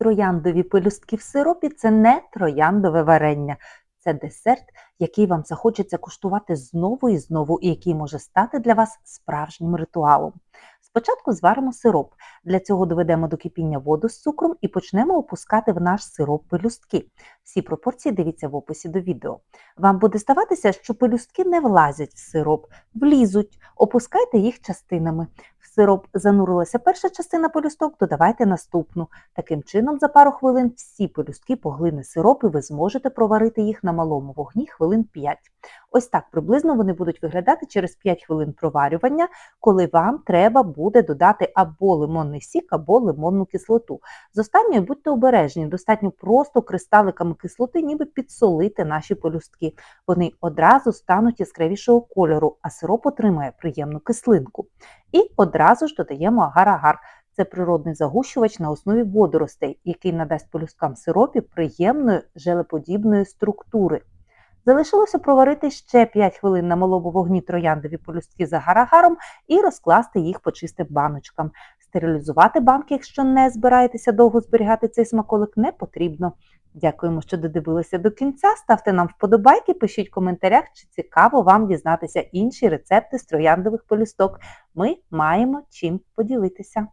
Трояндові пелюстки в сиропі це не трояндове варення. Це десерт, який вам захочеться куштувати знову і знову, і який може стати для вас справжнім ритуалом. Спочатку зваримо сироп. Для цього доведемо до кипіння воду з цукром і почнемо опускати в наш сироп пелюстки. Всі пропорції дивіться в описі до відео. Вам буде ставатися, що пелюстки не влазять в сироп, влізуть, опускайте їх частинами. В сироп занурилася перша частина пелюсток, додавайте наступну. Таким чином, за пару хвилин всі пелюстки поглине сироп, і ви зможете проварити їх на малому вогні хвилин 5. Ось так приблизно вони будуть виглядати через 5 хвилин проварювання, коли вам треба буде додати або лимонний сік, або лимонну кислоту. З останньою будьте обережні, достатньо просто кристаликами кислоти, ніби підсолити наші пелюстки. Вони одразу стануть яскравішого кольору, а сироп отримає приємну кислинку. І одразу ж додаємо агар-агар. Це природний загущувач на основі водоростей, який надасть полюскам сиропі приємної желеподібної структури. Залишилося проварити ще 5 хвилин на малому вогні трояндові полюстки за гарагаром і розкласти їх по чистим баночкам. Стерилізувати банки, якщо не збираєтеся довго зберігати цей смаколик, не потрібно. Дякуємо, що додивилися до кінця. Ставте нам вподобайки, пишіть в коментарях, чи цікаво вам дізнатися інші рецепти з трояндових полісток. Ми маємо чим поділитися.